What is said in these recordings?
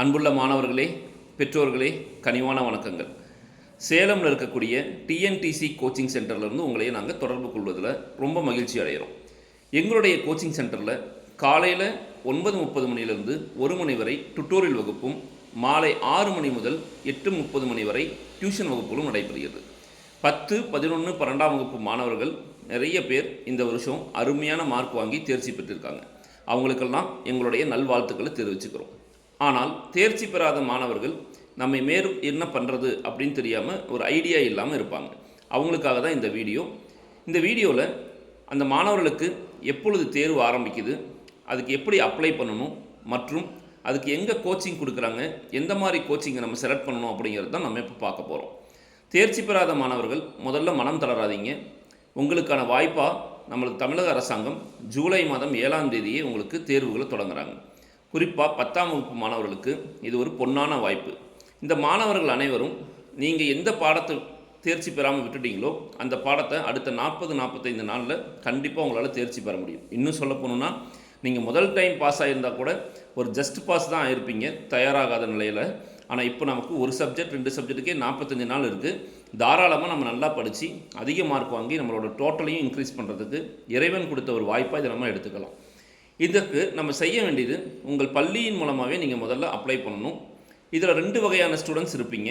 அன்புள்ள மாணவர்களே பெற்றோர்களே கனிவான வணக்கங்கள். சேலமில் இருக்கக்கூடிய டிஎன்டிசி கோச்சிங் சென்டர்லேருந்து உங்களையே நாங்கள் தொடர்பு கொள்வதில் ரொம்ப மகிழ்ச்சி அடைகிறோம் எங்களுடைய கோச்சிங் சென்டரில் காலையில் ஒன்பது முப்பது மணியிலிருந்து ஒரு மணி வரை டுட்டோரியல் வகுப்பும் மாலை ஆறு மணி முதல் எட்டு முப்பது மணி வரை டியூஷன் வகுப்புகளும் நடைபெறுகிறது. பத்து பதினொன்று பன்னெண்டாம் வகுப்பு மாணவர்கள் நிறைய பேர் இந்த வருஷம் அருமையான மார்க் வாங்கி தேர்ச்சி பெற்றிருக்காங்க. அவங்களுக்கெல்லாம் எங்களுடைய நல்வாழ்த்துக்களை தெரிவிச்சுக்கிறோம். ஆனால் தேர்ச்சி பெறாத மாணவர்கள் நம்மை மேலும் என்ன பண்ணுறது அப்படின்னு தெரியாமல் ஒரு ஐடியா இல்லாமல் இருப்பாங்க. அவங்களுக்காக தான் இந்த வீடியோ இந்த வீடியோவில் அந்த மாணவர்களுக்கு எப்பொழுது தேர்வு ஆரம்பிக்குது அதுக்கு எப்படி அப்ளை பண்ணணும் மற்றும் அதுக்கு எங்கே கோச்சிங் கொடுக்குறாங்க எந்த மாதிரி கோச்சிங்கை நம்ம செலக்ட் பண்ணணும் அப்படிங்கிறது தான் நம்ம இப்போ பார்க்க போகிறோம் தேர்ச்சி பெறாத மாணவர்கள் முதல்ல மனம் தளராதீங்க. உங்களுக்கான வாய்ப்பாக நம்மளுக்கு தமிழக அரசாங்கம் ஜூலை மாதம் ஏழாம் தேதியே உங்களுக்கு தேர்வுகளை தொடங்குறாங்க. குறிப்பாக பத்தாம் வகுப்பு மாணவர்களுக்கு இது ஒரு பொன்னான வாய்ப்பு. இந்த மாணவர்கள் அனைவரும் நீங்கள் எந்த பாடத்தை தேர்ச்சி பெறாமல் விட்டுட்டீங்களோ அந்த பாடத்தை அடுத்த நாற்பது நாற்பத்தைந்து நாளில் கண்டிப்பாக உங்களால் தேர்ச்சி பெற முடியும். இன்னும் சொல்ல போகணுன்னா நீங்கள் முதல் டைம் பாஸ் ஆகியிருந்தால் கூட ஒரு ஜஸ்ட் பாஸ் தான் ஆயிருப்பீங்க தயாராகாத நிலையில். ஆனால் இப்போ நமக்கு ஒரு சப்ஜெக்ட் ரெண்டு சப்ஜெக்ட்டுக்கே நாற்பத்தஞ்சு நாள் இருக்குது தாராளமாக நம்ம நல்லா படித்து அதிக மார்க் வாங்கி நம்மளோட டோட்டலையும் இன்க்ரீஸ் பண்ணுறதுக்கு இறைவன் கொடுத்த ஒரு வாய்ப்பாக இதை நம்ம எடுத்துக்கலாம். இதற்கு நம்ம செய்ய வேண்டியது உங்கள் பள்ளியின் மூலமாகவே நீங்கள் முதல்ல அப்ளை பண்ணணும். இதில் ரெண்டு வகையான ஸ்டூடெண்ட்ஸ் இருப்பீங்க.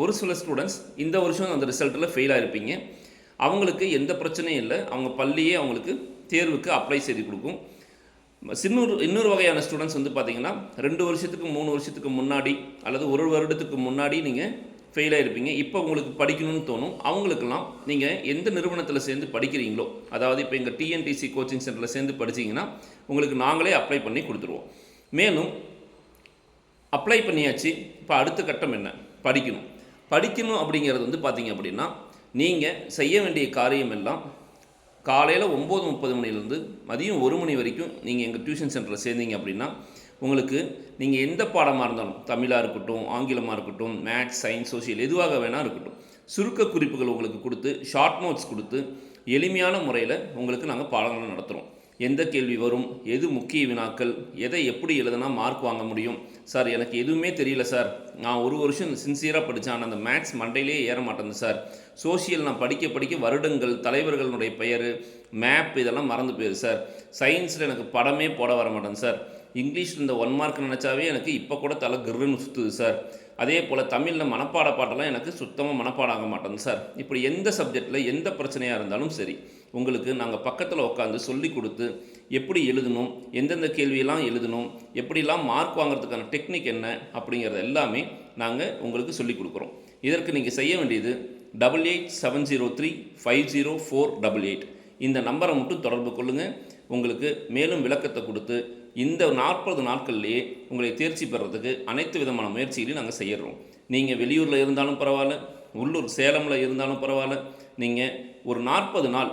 ஒரு சில ஸ்டூடெண்ட்ஸ் இந்த வருஷம் அந்த ரிசல்ட்டில் ஃபெயில் ஆகிருப்பீங்க அவங்களுக்கு எந்த பிரச்சனையும் இல்லை. அவங்க பள்ளியே அவங்களுக்கு தேர்வுக்கு அப்ளை செய்து கொடுக்கும். சின்னூர் இன்னொரு வகையான ஸ்டூடெண்ட்ஸ் வந்து பார்த்திங்கன்னா ரெண்டு வருஷத்துக்கு மூணு வருஷத்துக்கு முன்னாடி அல்லது ஒரு வருடத்துக்கு முன்னாடி நீங்கள் ஃபெயில் ஆகிருப்பீங்க இப்போ உங்களுக்கு படிக்கணும்னு தோணும். அவங்களுக்கெல்லாம் நீங்கள் எந்த நிறுவனத்தில் சேர்ந்து படிக்கிறீங்களோ அதாவது இப்போ எங்கள் டிஎன்டிசி கோச்சிங் சென்டரில் சேர்ந்து படிச்சீங்கன்னா உங்களுக்கு நாங்களே அப்ளை பண்ணி கொடுத்துருவோம். மேலும் அப்ளை பண்ணியாச்சு. இப்போ அடுத்த கட்டம் என்ன? படிக்கணும். படிக்கணும் அப்படிங்கிறது வந்து பார்த்தீங்க அப்படின்னா நீங்கள் செய்ய வேண்டிய காரியம் எல்லாம் காலையில் ஒம்பது முப்பது மணிலேருந்து மதியம் ஒரு மணி வரைக்கும் நீங்கள் எங்கள் டியூஷன் சென்டரில் சேர்ந்தீங்க அப்படின்னா உங்களுக்கு நீங்கள் எந்த பாடமாக இருந்தாலும் தமிழாக இருக்கட்டும் ஆங்கிலமாக இருக்கட்டும் மேத்ஸ் சயின்ஸ் சோசியல் எதுவாக வேணால் இருக்கட்டும் சுருக்க குறிப்புகள் உங்களுக்கு கொடுத்து ஷார்ட் நோட்ஸ் கொடுத்து எளிமையான முறையில் உங்களுக்கு நாங்கள் பாடங்கள் நடத்துகிறோம் எந்த கேள்வி வரும் எது முக்கிய வினாக்கள் எதை எப்படி எழுதுனா மார்க் வாங்க முடியும்? சார் எனக்கு எதுவுமே தெரியல சார். நான் ஒரு வருஷம் சின்சியராக படித்தேன் ஆனால் அந்த மேக்ஸ் மண்டையிலே ஏற மாட்டேங்குது சார் சோஷியல் நான் படிக்க படிக்க வருடங்கள் தலைவர்களுடைய பெயர் மேப் இதெல்லாம் மறந்து போயிடுது சார் சயின்ஸில் எனக்கு படமே போட வர மாட்டேங்குது சார் இங்கிலீஷில் இந்த ஒன் மார்க் நினச்சாவே எனக்கு இப்போ கூட தலை கிருன்னு சுற்றுது சார் அதே போல் தமிழில் மனப்பாட பாட்டெல்லாம் எனக்கு சுத்தமாக மனப்பாடம் ஆக மாட்டேங்குது சார் இப்படி எந்த சப்ஜெக்டில் எந்த பிரச்சனையாக இருந்தாலும் சரி உங்களுக்கு நாங்கள் பக்கத்தில் உட்காந்து சொல்லி கொடுத்து எப்படி எழுதணும் எந்தெந்த கேள்வியெல்லாம் எழுதணும் எப்படிலாம் மார்க் வாங்குறதுக்கான டெக்னிக் என்ன அப்படிங்கிறது எல்லாமே நாங்கள் உங்களுக்கு சொல்லிக் கொடுக்குறோம். இதற்கு நீங்கள் செய்ய வேண்டியது double eight seven zero three five zero four double eight இந்த நம்பரை மட்டும் தொடர்பு கொள்ளுங்கள் உங்களுக்கு மேலும் விளக்கத்தை கொடுத்து இந்த நாற்பது நாட்கள்லேயே உங்களை தேர்ச்சி பெறதுக்கு அனைத்து விதமான முயற்சிகளையும் நாங்கள் செய்கிறோம் நீங்கள் வெளியூரில் இருந்தாலும் பரவாயில்ல உள்ளூர் சேலமில் இருந்தாலும் பரவாயில்ல நீங்கள் ஒரு நாற்பது நாள்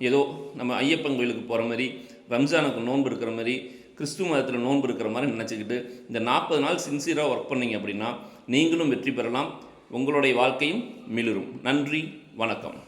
ஏதோ நம்ம ஐயப்பன் கோயிலுக்கு போகிற மாதிரி ரம்ஜானுக்கு நோன்பு இருக்கிற மாதிரி கிறிஸ்துவ மதத்தில் நோன்பு இருக்கிற மாதிரி நினச்சிக்கிட்டு இந்த நாற்பது நாள் சின்சியராக ஒர்க் பண்ணீங்க அப்படின்னா நீங்களும் வெற்றி பெறலாம். உங்களுடைய வாழ்க்கையும் மிளிரும். நன்றி வணக்கம்.